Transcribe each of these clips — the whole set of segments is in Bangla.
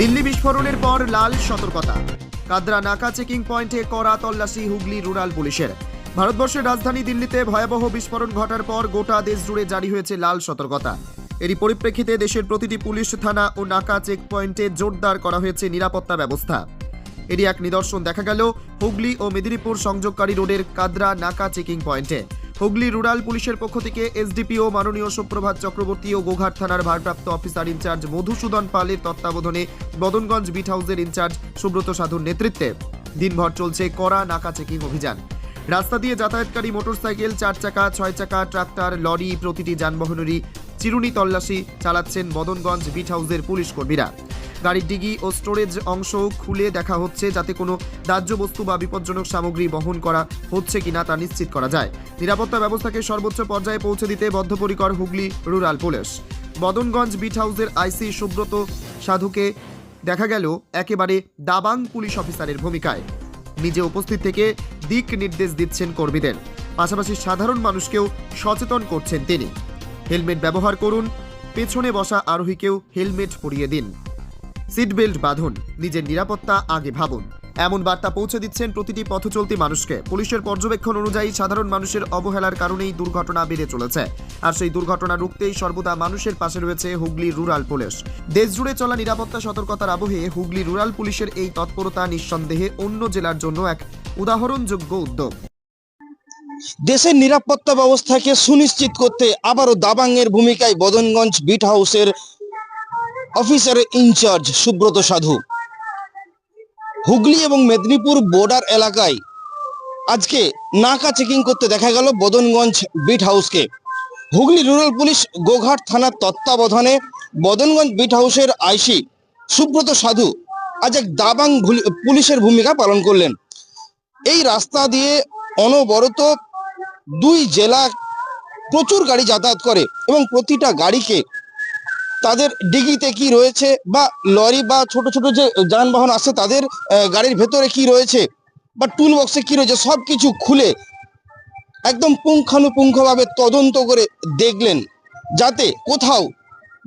দিল্লি বিস্ফোরণের পর লাল সতর্কতা। কাদরা নাকা চেকিং পয়েন্টে কড়া তল্লাশি হুগলি রুরাল পুলিশের। ভারতবর্ষের রাজধানী দিল্লিতে ভয়াবহ বিস্ফোরণ ঘটার পর গোটা দেশ জুড়ে জারি হয়েছে লাল সতর্কতা। এরই পরিপ্রেক্ষিতে দেশের প্রতিটি পুলিশ থানা ও নাকা চেক পয়েন্টে জোরদার করা হয়েছে নিরাপত্তা ব্যবস্থা। এরই এক নিদর্শন দেখা গেল হুগলি ও মেদিনীপুর সংযোগকারী রোডের কাদরা নাকা চেকিং পয়েন্টে। হুগলি রুরাল পুলিশের পক্ষ থেকে এসডিপিও মাননীয় সুপ্রভাত চক্রবর্তী ও গোঘাট থানার ভারপ্রাপ্ত অফিসার ইনচার্জ মধুসূদন পালের তত্ত্বাবধানে বদনগঞ্জ বিট হাউসের ইনচার্জ সুব্রত সাধুর নেতৃত্বে দিনভর চলছে কড়া নাকা চেকিং অভিযান। রাস্তা দিয়ে যাতায়াতকারী মোটরসাইকেল, চার চাকা, ছয় চাকা, ট্রাক্টর, লরি প্রতিটি যানবাহনেরই চিরুনি তল্লাশি চালাচ্ছেন বদনগঞ্জ বিট হাউসের পুলিশ কর্মীরা। গাড়ির ডিগি ও স্টোরেজ অংশ খুলে দেখা হচ্ছে যাতে কোনো দাহ্য বস্তু বা বিপজ্জনক সামগ্রী বহন করা হচ্ছে কিনা তা নিশ্চিত করা যায়। নিরাপত্তা ব্যবস্থাকে সর্বোচ্চ পর্যায়ে পৌঁছে দিতে বদ্ধপরিকর Hooghly rural police. Badanganj beat হাউসের আইসি সুব্রত সাধুকে দেখা গেল একেবারে দাবাং পুলিশ অফিসারের ভূমিকায়। নিজে উপস্থিত থেকে দিক নির্দেশ দিচ্ছেন কর্মীদের। পাশাপাশি সাধারণ মানুষকেও সচেতন করছেন তিনি। হেলমেট ব্যবহার করুন, পেছনে বসা আরোহীকেও হেলমেট পরিয়ে দিন। সিট বেল্ট বাঁধুন, নিজের নিরাপত্তা আগে ভাবুন। এমন বার্তা পৌঁছে দিচ্ছেন প্রতিটি পথচলতি মানুষকে। পুলিশের পর্যবেক্ষণ অনুযায়ী সাধারণ মানুষের অবহেলার কারণেই দুর্ঘটনা বেড়ে চলেছে। আর সেই দুর্ঘটনা রুখতেই সর্বদা মানুষের পাশে রয়েছে হুগলি রুরাল পুলিশ। দেশজুড়ে চলা নিরাপত্তা সতর্কতার আবহে হুগলি রুরাল পুলিশের এই তৎপরতা নিঃসন্দেহে অন্য জেলার জন্য এক উদাহরণযোগ্য উদ্যোগ। দেশের নিরাপত্তা ব্যবস্থাকে সুনিশ্চিত করতে আবারও দাবাংয়ের ভূমিকায় বদনগঞ্জ বিট হাউসের অফিসারের ইনচার্জ সুব্রত সাধু। হুগলি এবং মেদিনীপুর বর্ডার এলাকায় আজকে নাকা চেকিং করতে দেখা গেল বদনগঞ্জ বিট হাউসকে হুগলি রুরাল পুলিশ গোঘাট থানার তত্ত্বাবধানে বদনগঞ্জ বিট হাউসের আইসি সুব্রত সাধু আজ এক দাবাং পুলিশের ভূমিকা পালন করলেন। এই রাস্তা দিয়ে অনবরত দুই জেলা প্রচুর গাড়ি যাতায়াত করে এবং প্রতিটা গাড়িকে তাদের ডিগিতে কি রয়েছে বা লরি বা ছোট ছোট যে যানবাহন আছে, তাদের গাড়ির ভেতরে কি রয়েছে বা টুল বক্সে কি রয়েছে সব কিছু খুলে একদম পুঙ্খানুপুঙ্খভাবে তদন্ত করে দেখলেন যাতে কোথাও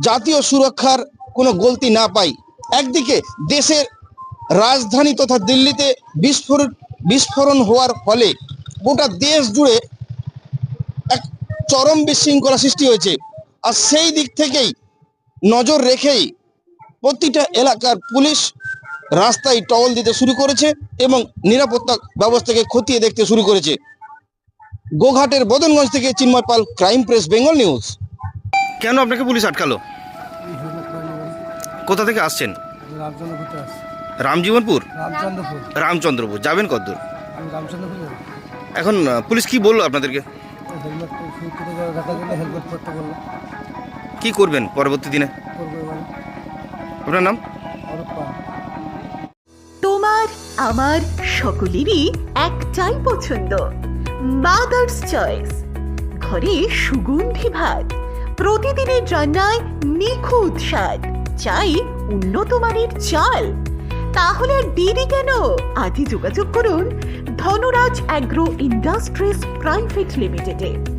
জাতীয় সুরক্ষার কোনো গলতি না পাই। একদিকে দেশের রাজধানী তথা দিল্লিতে বিস্ফোরণ বিস্ফোরণ হওয়ার ফলে গোটা দেশ জুড়ে এক চরম বিশৃঙ্খলা সৃষ্টি হয়েছে। আর সেই দিক থেকেই নজর রেখেই প্রতিটা এলাকার পুলিশ রাস্তায় টহল দিতে শুরু করেছে এবং নিরাপত্তা ব্যবস্থাকে খতিয়ে দেখতে শুরু করেছে। গোঘাটের বদনগঞ্জ থেকে Chinmoy Pal crime press Bengal news. কেন আপনাকে পুলিশ আটকালো? কোথা থেকে আসছেন? রামজীবনপুর? রামচন্দ্রপুর। যাবেন যাব এখন পুলিশ কি বলল আপনাদেরকে? কি করবেন পরবর্তী দিনে? আপনার নাম? তোমার, আমার সকলেরই একটাই পছন্দ। মাদার্স চয়েস ঘরে সুগন্ধি ভাত। প্রতিদিনের রান্নায় নিখুঁত স্বাদ। চাই উন্নত মানের চাল। তাহলে আর দেরি কেন? আজই যোগাযোগ করুন ধনরাজ অ্যাগ্রো ইন্ডাস্ট্রিজ প্রাইভেট লিমিটেডে।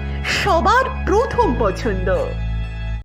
সবার প্রথম পছন্দ।